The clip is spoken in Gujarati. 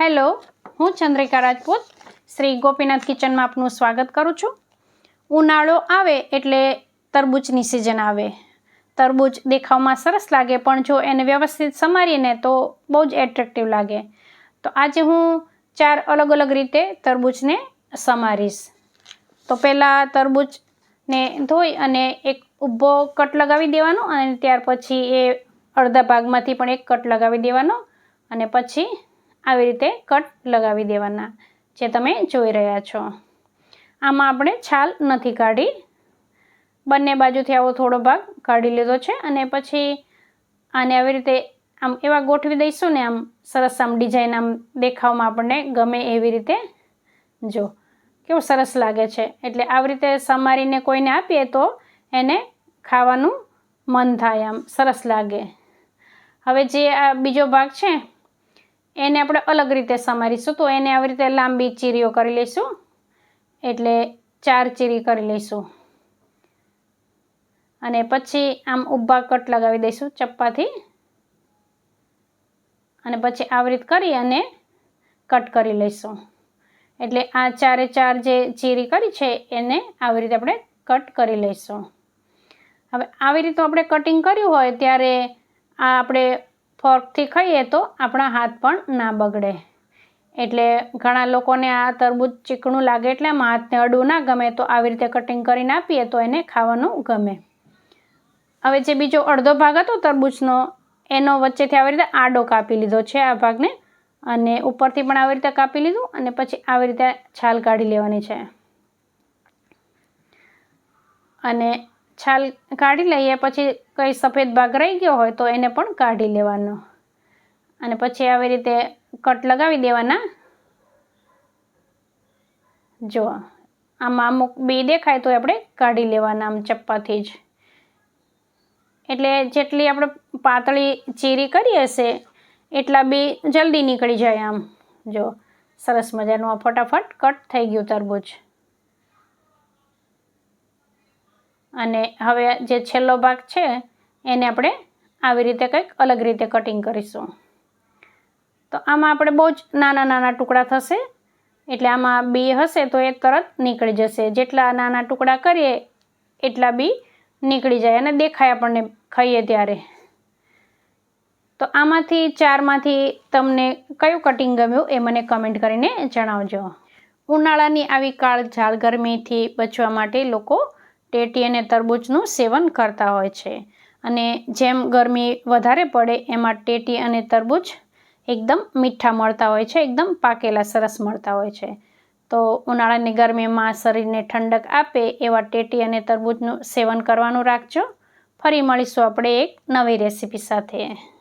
હેલો, હું ચંદ્રિકા રાજપૂત, શ્રી ગોપીનાથ કિચનમાં આપનું સ્વાગત કરું છું. ઉનાળો આવે એટલે તરબૂચની સિઝન આવે. તરબૂચ દેખાવમાં સરસ લાગે, પણ જો એને વ્યવસ્થિત સમારીએ ને તો બહુ જ એટ્રેક્ટિવ લાગે. તો આજે હું ચાર અલગ અલગ રીતે તરબૂચને સમારીશ. તો પહેલાં તરબૂચને ધોઈ અને એક ઊભો કટ લગાવી દેવાનો અને ત્યાર પછી એ અડધા ભાગમાંથી પણ એક કટ લગાવી દેવાનો અને પછી આવી રીતે કટ લગાવી દેવાના, જે તમે જોઈ રહ્યા છો. આમાં આપણે છાલ નથી કાઢી. બંને બાજુથી આવો થોડો ભાગ કાઢી લીધો છે અને પછી આને આવી રીતે આમ એવા ગોઠવી દઈશું ને આમ સરસ આમ ડિઝાઇન આમ દેખાવમાં આપણને ગમે એવી રીતે. જો, કેવું સરસ લાગે છે. એટલે આવી રીતે સમારીને કોઈને આપીએ તો એને ખાવાનું મન થાય આમ, સરસ લાગે. હવે જે આ બીજો ભાગ છે એને આપણે અલગ રીતે સમારીશું. તો એને આવી રીતે લાંબી ચીરીઓ કરી લઈશું. એટલે ચાર ચીરી કરી લઈશું. અને પછી આમ ઊભા કટ લગાવી દઈશું ચપ્પાથી. અને પછી આવી રીત કરી અને કટ કરી લઈશું. એટલે આ ચારે ચાર જે ચીરી કરી છે, એને આવી રીતે આપણે કટ કરી લઈશું. હવે આવી રીતે આપણે કટિંગ કર્યું હોય, ત્યારે આ આપણે ફોર્કથી ખાઈએ તો આપણા હાથ પણ ના બગડે. એટલે ઘણા લોકોને આ તરબૂચ ચીકણું લાગે એટલે આમ હાથને અડવું ના ગમે તો આવી રીતે કટિંગ કરીને આપીએ તો એને ખાવાનું ગમે. હવે જે બીજો અડધો ભાગ હતો તરબૂચનો, એનો વચ્ચેથી આવી રીતે આડો કાપી લીધો છે આ ભાગને અને ઉપરથી પણ આવી રીતે કાપી લીધું અને પછી આવી રીતે છાલ કાઢી લેવાની છે. અને છાલ કાઢી લઈએ, પછી કંઈ સફેદ ભાગ રહી ગયો હોય તો એને પણ કાઢી લેવાનો. અને પછી આવી રીતે કટ લગાવી દેવાના. જો, આમાં અમુક બે દેખાય તો આપણે કાઢી લેવાના આમ ચપ્પાથી જ. એટલે જેટલી આપણે પાતળી ચીરી કરી હશે, એટલા બી જલ્દી નીકળી જાય આમ. જો, સરસ મજાનું આ ફટાફટ કટ થઈ ગયું તરબૂચ. અને હવે જે છેલ્લો ભાગ છે, એને આપણે આવી રીતે કંઈક અલગ રીતે કટિંગ કરીશું. તો આમાં આપણે બહુ જ નાના નાના ટુકડા થશે, એટલે આમાં બી હશે તો એ તરત નીકળી જશે. જેટલા નાના ટુકડા કરીએ, એટલા બી નીકળી જાય અને દેખાય આપણને ખાઈએ ત્યારે. તો આમાંથી ચારમાંથી તમને કયું કટિંગ ગમ્યું એ મને કમેન્ટ કરીને જણાવજો. ઉનાળાની આવી કાળ કાળઝાળ ગરમીથી બચવા માટે લોકો ટેટી અને તરબૂચનું સેવન કરતા હોય છે. અને જેમ ગરમી વધારે પડે, એમાં ટેટી અને તરબૂચ એકદમ મીઠા મળતા હોય છે, એકદમ પાકેલા, સરસ મળતા હોય છે. તો ઉનાળાની ગરમીમાં શરીરને ઠંડક આપે, એવા ટેટી અને તરબૂચનું સેવન કરવાનું રાખજો. ફરી મળીશું આપણે એક નવી રેસીપી સાથે.